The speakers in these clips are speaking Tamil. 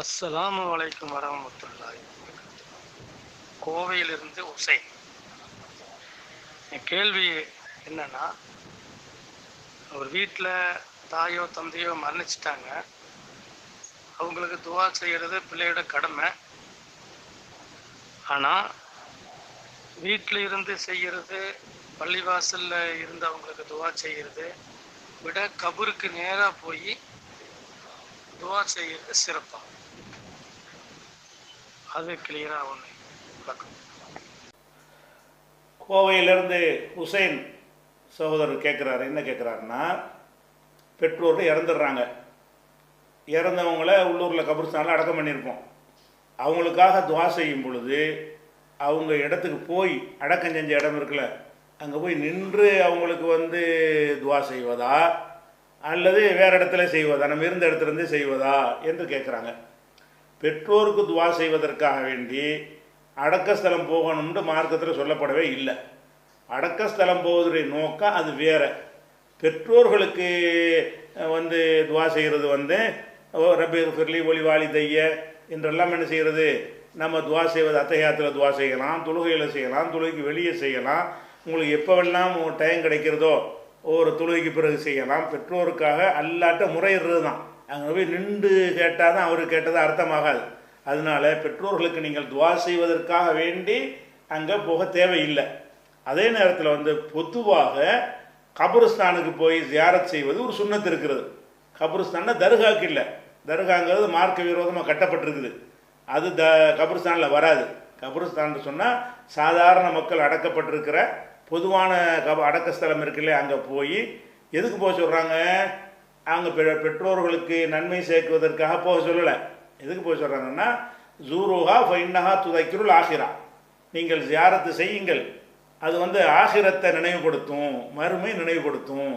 அஸ்ஸலாமு அலைக்கும் வரமத்துல்லாய் கோவையிலிருந்து உசைன். என் கேள்வி என்னன்னா அவர் வீட்டில் தாயோ தந்தையோ மரணிச்சிட்டாங்க. அவங்களுக்கு துவா செய்கிறது பிள்ளையோட கடமை. ஆனால் வீட்டில் இருந்து செய்கிறது பள்ளிவாசலில் இருந்து அவங்களுக்கு துவா செய்கிறது விட கபருக்கு நேராக போய் துவா செய்கிறது சிறப்பாக அது கிளியராக ஒன்று விளக்கம். கோவையிலேருந்து ஹுசைன் சகோதரர் கேட்குறாரு என்ன கேட்குறாருன்னா பெற்றோர்கள் இறந்துடுறாங்க. இறந்தவங்கள உள்ளூரில் கபிரிஸ்தானில் அடக்கம் பண்ணியிருப்போம். அவங்களுக்காக துவா செய்யும் பொழுது அவங்க இடத்துக்கு போய் அடக்கம் செஞ்ச இடம் இருக்குல்ல அங்கே போய் நின்று அவங்களுக்கு வந்து துவா செய்வதா அல்லது வேறு இடத்துல செய்வதா நம்ம இருந்த இடத்துலேருந்தே செய்வதா என்று கேட்குறாங்க பெற்றோருக்கு துவா செய்வதற்காக வேண்டி அடக்கஸ்தலம் போகணும்னு மார்க்கத்தில் சொல்லப்படவே இல்லை. அடக்கஸ்தலம் போவதுடைய நோக்கம் அது வேற. பெற்றோர்களுக்கு வந்து துவா செய்கிறது வந்து ஓ ரபி ஃபிர்லி ஒளி தைய என்றெல்லாம் என்ன செய்கிறது நம்ம துவா செய்வது அத்தையாத்தில் துவா செய்யலாம் தொழுகையில் செய்யலாம் தொழுகைக்கு வெளியே செய்யலாம். உங்களுக்கு எப்போவெல்லாம் டைம் கிடைக்கிறதோ ஒரு தொழுகைக்கு பிறகு செய்யலாம். பெற்றோருக்காக அல்லாட்ட முறையிடுறது தான் அங்கே போய் நின்று கேட்டால் தான் அவருக்கு கேட்டது அர்த்தமாகாது. அதனால பெற்றோர்களுக்கு நீங்கள் துவா செய்வதற்காக வேண்டி அங்கே போக தேவையில்லை. அதே நேரத்தில் வந்து பொதுவாக கபருஸ்தானுக்கு போய் ஜியாரத் செய்வது ஒரு சுண்ணத்து இருக்கிறது. கபருஸ்தான்னா தர்காக்கு இல்லை. தர்காங்கிறது மார்க்க விரோதமாக கட்டப்பட்டிருக்குது. அது த கபருஸ்தானில் வராது. கபருஸ்தான் சொன்னால் சாதாரண மக்கள் அடக்கப்பட்டிருக்கிற பொதுவான கப அடக்க ஸ்தலம் இருக்குல்ல அங்கே போய் எதுக்கு போக சொல்கிறாங்க அவங்க பெ பெற்றோர்களுக்கு நன்மை சேர்க்குவதற்காக போக சொல்லலை. எதுக்கு போக சொல்கிறாங்கன்னா ஜூருஹா ஃபைன்னஹா துதைக்கிருள் ஆகிரா நீங்கள் ஜியாரத்து செய்யுங்கள். அது வந்து ஆகிரத்தை நினைவுபடுத்தும் மறுமை நினைவுபடுத்தும்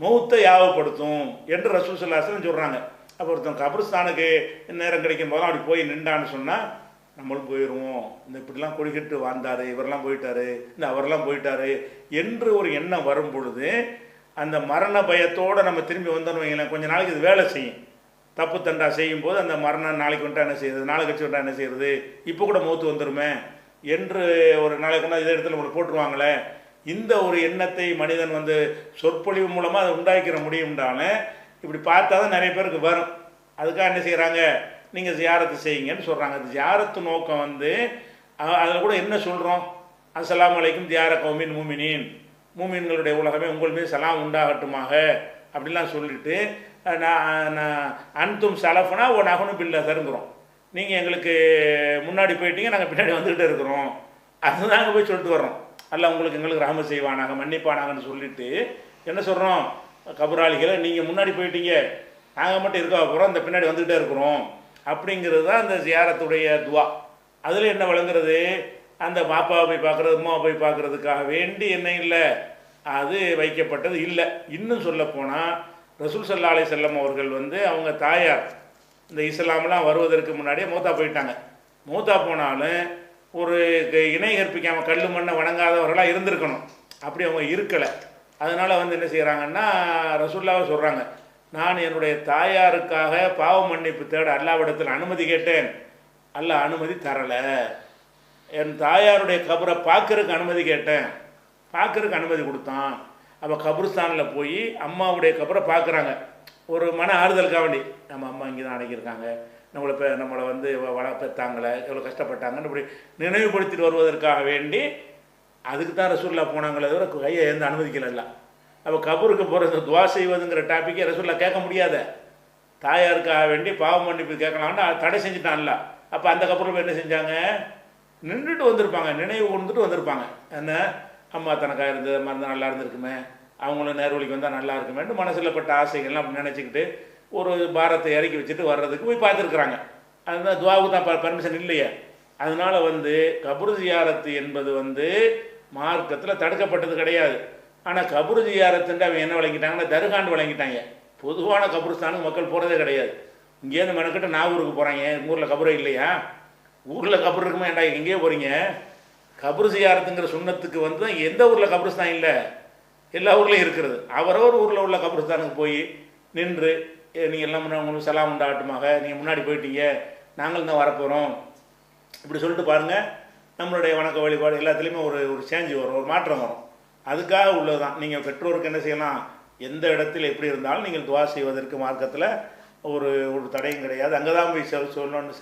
மௌத்தை யாவப்படுத்தும் என்று ரசூல் சொல்கிறாங்க அப்போ ஒருத்தன் கபிரஸ்தானுக்கு நேரம் கிடைக்கும் போதும் அப்படி போய் நின்றான்னு சொன்னால் நம்மளும் போயிடுவோம் இந்த இப்படிலாம் கொடிக்கிட்டு வாழ்ந்தார் இவரெல்லாம் போயிட்டாரு இந்த அவரெல்லாம் போயிட்டாரு என்று ஒரு எண்ணம் வரும் பொழுது அந்த மரண பயத்தோடு நம்ம திரும்பி வந்தோம்னு வைங்களேன் கொஞ்சம் நாளைக்கு இது வேலை செய்யும். தப்பு தண்டா செய்யும் போது அந்த மரணம் நாளைக்கு வந்துட்டா என்ன செய்யுது நாளை கட்சி வந்துட்டா என்ன செய்யுது இப்போ கூட மூத்து வந்துருமே. என்று ஒரு நாளைக்கு கொண்டா இதே இடத்துல நம்மளை போட்டுருவாங்களே. இந்த ஒரு எண்ணத்தை மனிதன் வந்து சொற்பொழிவு மூலமாக அதை உண்டாக்கிற முடியும்டானே இப்படி பார்த்தா தான் நிறைய பேருக்கு வரும். அதுக்காக என்ன செய்கிறாங்க நீங்கள் ஜியாரத்து செய்யுங்கன்னு சொல்கிறாங்க அந்த ஜியாரத்து நோக்கம் வந்து அதில் கூட என்ன சொல்கிறோம் அஸ்லாம் அலைக்கும் தியார கௌமின் மூமினின். மூமின்களுடைய உலகமே உங்கள் மீது சலாம் உண்டாகட்டுமாக அப்படிலாம் சொல்லிட்டு நான் நான் அன்தும் சலஃபனா ஓ நகனும் பில்ல தருங்குறோம். நீங்கள் எங்களுக்கு முன்னாடி போயிட்டீங்க நாங்கள் பின்னாடி வந்துக்கிட்டே இருக்கிறோம். அதுதாங்க போய் சொல்லிட்டு வர்றோம். அல்ல உங்களுக்கு எங்களுக்கு ராம செய்வானாக மன்னிப்பானாங்கன்னு சொல்லிட்டு என்ன சொல்கிறோம் கபராளிகளை நீங்கள் முன்னாடி போயிட்டீங்க நாங்கள் மட்டும் இருக்க போகிறோம் இந்த பின்னாடி வந்துக்கிட்டே இருக்கிறோம். அப்படிங்கிறது தான் அந்த ஜியாரத்துடைய துவா. அதில் என்ன வழங்குறது அந்த பாப்பாவை போய் பார்க்குறது அம்மாவை போய் பார்க்குறதுக்காக வேண்டி என்ன இல்லை? அது வைக்கப்பட்டது இல்லை. இன்னும் சொல்லப்போனால் ரசூல் சல்லா அலி செல்லம் அவர்கள் வந்து அவங்க தாயார் இந்த இஸ்லாம்லாம் வருவதற்கு முன்னாடியே மூத்தா போயிட்டாங்க. மூத்தா போனாலும் ஒரு க- இணை கற்பிக்காமல் கல் மண்ணை வணங்காதவர்களாக இருந்திருக்கணும். அப்படி அவங்க இருக்கலை. அதனால் வந்து என்ன செய்கிறாங்கன்னா ரசூல்லாவை சொல்கிறாங்க நான் என்னுடைய தாயாருக்காக பாவ மன்னிப்பு தேட அல்லாவிடத்தில் அனுமதி கேட்டேன். அல்ல அனுமதி தரலை. என் தாயாருடைய கபரை பார்க்கறதுக்கு அனுமதி கேட்டேன். பார்க்கறதுக்கு அனுமதி கொடுத்தான். அப்போ கபருஸ்தானில் போய் அம்மாவுடைய கபரை பார்க்குறாங்க. ஒரு மன ஆறுதலுக்காக வேண்டி நம்ம அம்மா இங்கே தான் அடங்கியிருக்காங்க. நம்மளை பெ நம்மளை வந்து வ- வள பெற்றாங்களே எவ்வளோ கஷ்டப்பட்டாங்கன்னு இப்படி நினைவுபடுத்திட்டு வருவதற்காக வேண்டி அதுக்கு தான் ரசூல்லா போனாங்களே தவிர கையை எந்த அனுமதிக்கல அப்போ கபருக்கு போகிற துவா செய்வதுங்கிற டாப்பிக்கே ரசூல்லா கேட்க முடியாத. தாயாருக்காக வேண்டி பாவ மன்னிப்பு கேட்கலாம்னு தடை செஞ்சுட்டான்ல. அப்போ அந்த கப்பலில் போய் என்ன செஞ்சாங்க? நின்றுட்டு வந்திருப்பாங்க நினைவு கொண்டுட்டு வந்திருப்பாங்க. என்ன? அம்மா தனக்காக இருந்தது மருந்து நல்லா இருந்திருக்குமே. அவங்களும் நேர்வழிக்கு வந்தால் நல்லா இருக்குமேட்டு மனசில் பட்ட ஆசைகள்லாம் அப்படி நினச்சிக்கிட்டு ஒரு பாரத்தை இறக்கி வச்சுட்டு வர்றதுக்கு போய் பார்த்துருக்குறாங்க. அதுதான் துவாவுக்கு தான் பர்மிஷன் இல்லையே. அதனால வந்து கபரு ஜியாரத்து என்பது வந்து மார்க்கத்தில் தடுக்கப்பட்டது கிடையாது. ஆனால் கபரு ஜியாரத்துன்ட்டு அவங்க என்ன வழங்கிட்டாங்கன்னா தருகாண்டு வழங்கிட்டாங்க. பொதுவான கபருஸ்தானுக்கு மக்கள் போகிறதே கிடையாது. இங்கேருந்து மெனக்கிட்ட நாகூருக்கு போகிறாங்க எங்கள் ஊரில் கபுரை இல்லையா? ஊரில் கபர் இருக்குமா? ஏண்டா எங்கேயே போகிறீங்க கபர் ஜியாரத்துங்கிற சுண்ணத்துக்கு வந்து தான் எந்த ஊரில் கபருஸ்தான் இல்லை? எல்லா ஊர்லேயும் இருக்கிறது. அவரவர் ஊரில் உள்ள கபருஸ்தானுக்கு போய் நின்று நீங்கள் எல்லாம் உங்களுக்கு சலாம் உண்டாகட்டுமாக நீங்கள் முன்னாடி போயிட்டீங்க. நாங்களும் தான் வரப்போகிறோம் இப்படி சொல்லிட்டு பாருங்கள் நம்மளுடைய வணக்க வழிபாடு எல்லாத்துலேயுமே ஒரு ஒரு சேஞ்ச் வரும் ஒரு மாற்றம் வரும். அதுக்காக உள்ளது தான் நீங்கள் பெற்றோருக்கு என்ன செய்யலாம்? எந்த இடத்துல எப்படி இருந்தாலும் நீங்கள் துவா செய்வதற்கு மார்க்கத்தில் ஒரு ஒரு தடையும் கிடையாது. அங்கே தான் போய் செல்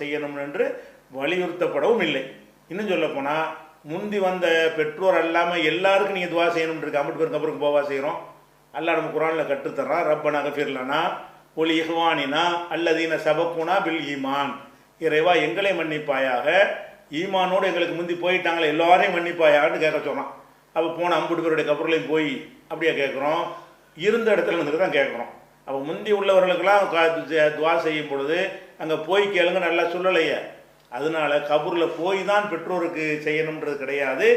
செய்யணும்னு என்று வலியுறுத்தப்படவும் இல்லை. இன்னும் சொல்லப்போனால் முந்தி வந்த பெற்றோர் அல்லாமல் எல்லாருக்கும் நீங்கள் துவா செய்யணும்னு இருக்க. அம்பட்டு பேருக்கு அப்புறம் போவா செய்கிறோம் அல்லா நம்ம குரானில் கற்றுத்தர்றான் ரப்பனா கஃபிர்லனா ஒலி இஹ்வானினா அல்லதீன சபக்குனா பில் ஈமான். இறைவா எங்களை மன்னிப்பாயாக. ஈமானோடு எங்களுக்கு முந்தி போயிட்டாங்களே எல்லாரையும் மன்னிப்பாயான்னு கேட்க சொன்னான். அப்போ போன அம்புட்டு பேருடைய கபர்லையும் போய் அப்படியே கேட்குறோம். இருந்த இடத்துல இருந்துட்டு தான் கேட்குறோம். அப்போ முந்தி உள்ளவர்களுக்கெல்லாம் கா- துவா செய்யும் பொழுது அங்கே போய் கேளுங்க நல்லா சொல்லலையே. அதனால கபூரில் போய் தான் பெற்றோருக்கு செய்யணுன்றது கிடையாது.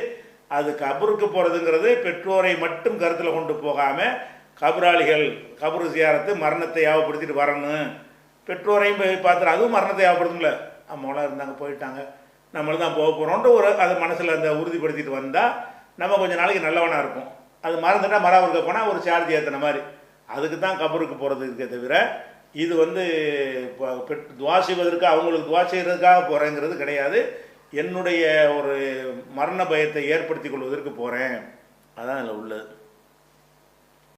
அது கபருக்கு போகிறதுங்கிறது பெற்றோரை மட்டும் கருத்தில் கொண்டு போகாமல் கபராளிகள் கபரு சியாரத்து மரணத்தை யாவப்படுத்திட்டு வரணும். பெற்றோரையும் போய் பார்த்துட்டு அதுவும் மரணத்தை யாவப்படுத்தும்ல அம்மாவெலாம் இருந்தாங்க போயிட்டாங்க. நம்மளும் தான் போக போகிறோன்ற ஒரு அது மனசில் அந்த உறுதிப்படுத்திட்டு வந்தால் நம்ம கொஞ்சம் நாளைக்கு நல்லவனாக இருப்போம். அது மறந்துட்டா மராவருக்க போனால் ஒரு சார்ஜ் ஏற்றின மாதிரி. அதுக்கு தான் கபருக்கு போகிறது இருக்கே தவிர இது வந்து இப்போ பெட் துவா செய்வதற்காக அவங்களுக்கு துவா செய்கிறதுக்காக போகிறேங்கிறது கிடையாது. என்னுடைய ஒரு மரண பயத்தை ஏற்படுத்தி கொள்வதற்கு போகிறேன் அதான் அதில் உள்ளது.